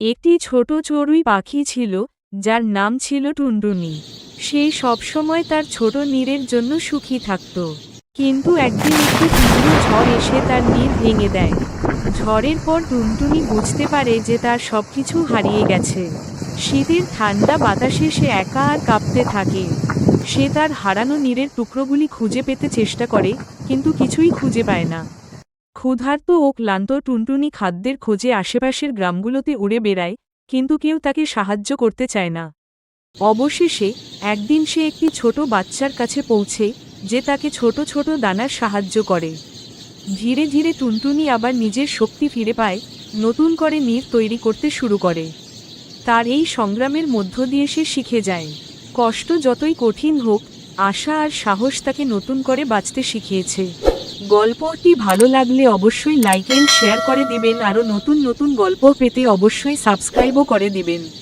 একটি ছোট চড়ুই পাখি ছিল, যার নাম ছিল টুনটুনি। সে সবসময় তার ছোট নীরের জন্য সুখী থাকত। কিন্তু একদিন একটি তীব্র ঝড় এসে তার নীর ভেঙে দেয়। ঝড়ের পর টুনটুনি বুঝতে পারে যে তার সবকিছু হারিয়ে গেছে। শীতের ঠান্ডা বাতাসে সে একা আর কাঁপতে থাকে। সে তার হারানো নীরের টুকরোগুলি খুঁজে পেতে চেষ্টা করে, কিন্তু কিছুই খুঁজে পায় না। ক্ষুধার্ত ও ক্লান্ত টুনটুনি খাদ্যের খোঁজে আশেপাশের গ্রামগুলোতে উড়ে বেড়ায়, কিন্তু কেউ তাকে সাহায্য করতে চায় না। অবশেষে, একদিন সে একটি ছোট বাচ্চার কাছে পৌঁছে, যে তাকে ছোট ছোট দানার সাহায্য করে। ধীরে ধীরে টুনটুনি আবার নিজের শক্তি ফিরে পায়, নতুন করে নীর তৈরি করতে শুরু করে। তার এই সংগ্রামের মধ্য দিয়ে সে শিখে যায়। কষ্ট যতই কঠিন হোক, আশা আর সাহস তাকে নতুন করে বাঁচতে শিখিয়েছে। গল্পটি ভালো লাগলে অবশ্যই লাইক এন্ড শেয়ার করে দিবেন। আরও নতুন নতুন গল্প পেতে অবশ্যই সাবস্ক্রাইবও করে দিবেন।